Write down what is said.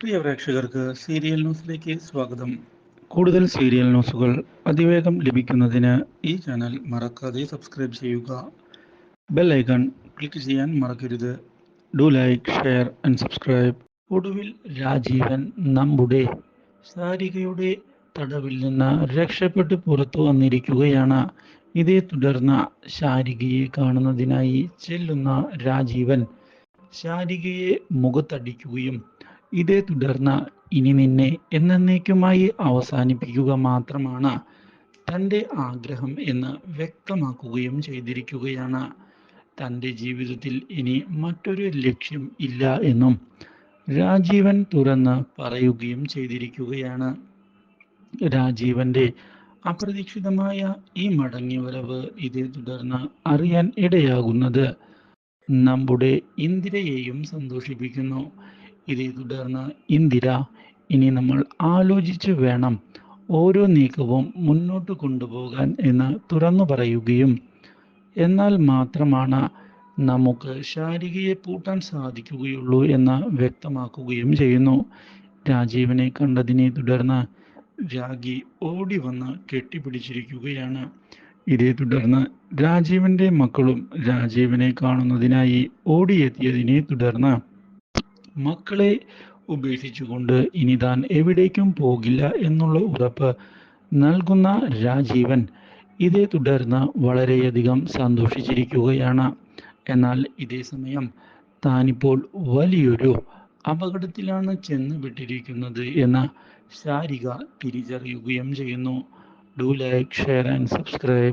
പ്രിയ പ്രേക്ഷകർക്ക് സീരിയൽ ന്യൂസിലേക്ക് സ്വാഗതം. കൂടുതൽ സീരിയൽ ന്യൂസുകൾ അതിവേഗം ലഭിക്കുന്നതിന് ഈ ചാനൽ മറക്കാതെ സബ്സ്ക്രൈബ് ചെയ്യുക. ബെൽ ഐക്കൺ ക്ലിക്ക് ചെയ്യാൻ മറക്കരുത്. Do like share and subscribe. ഒടുവിൽ രാജീവൻ നമ്മുടെ സാരികയുടെ തടവിൽ നിന്ന് രക്ഷപ്പെട്ട് പുറത്തു വന്നിരിക്കുകയാണ്. ഇതേ തുടർന്ന് ശാരികയെ കാണുന്നതിനായി ചെല്ലുന്ന രാജീവൻ ശാരികയെ മുഖത്തടിക്കുകയും ഇതേ തുടർന്ന് ഇനി നിന്നെ എന്നേക്കുമായി അവസാനിപ്പിക്കുക മാത്രമാണ് തന്റെ ആഗ്രഹം എന്ന് വ്യക്തമാക്കുകയും ചെയ്തിരിക്കുകയാണ്. തന്റെ ജീവിതത്തിൽ ഇനി മറ്റൊരു ലക്ഷ്യം ഇല്ല എന്നും രാജീവൻ തുറന്ന് പറയുകയും ചെയ്തിരിക്കുകയാണ്. രാജീവന്റെ അപ്രതീക്ഷിതമായ ഈ മടങ്ങിവരവ് ഇതേ തുടർന്ന് അറിയാൻ ഇടയാകുന്നത് നമ്മുടെ ഇന്ദിരയെയും സന്തോഷിപ്പിക്കുന്നു. ഇതേ തുടർന്ന് ഇന്ദിര ഇനി നമ്മൾ ആലോചിച്ച് വേണം ഓരോ നീക്കവും മുന്നോട്ട് കൊണ്ടുപോകാൻ എന്ന് തുറന്നു പറയുകയും. എന്നാൽ മാത്രമാണ് നമുക്ക് ശാരികയെ പൂട്ടാൻ സാധിക്കുകയുള്ളൂ എന്ന് വ്യക്തമാക്കുകയും ചെയ്യുന്നു. രാജീവനെ കണ്ടതിനെ തുടർന്ന് രാഗി ഓടി വന്ന് കെട്ടിപ്പിടിച്ചിരിക്കുകയാണ്. ഇതേ തുടർന്ന് രാജീവന്റെ മക്കളും രാജീവനെ കാണുന്നതിനായി ഓടിയെത്തിയതിനെ തുടർന്ന് മക്കളെ ഉപേക്ഷിച്ചുകൊണ്ട് ഇനി താൻ എവിടേക്കും പോകില്ല എന്നുള്ള ഉറപ്പ് നൽകുന്ന രാജീവൻ ഇതേ തുടർന്ന് വളരെയധികം സന്തോഷിച്ചിരിക്കുകയാണ്. എന്നാൽ ഇതേ സമയം താനിപ്പോൾ വലിയൊരു അപകടത്തിലാണ് ചെന്ന് വിട്ടിരിക്കുന്നത് എന്ന് ശാരിക തിരിച്ചറിയുകയും ചെയ്യുന്നു. Do like share and subscribe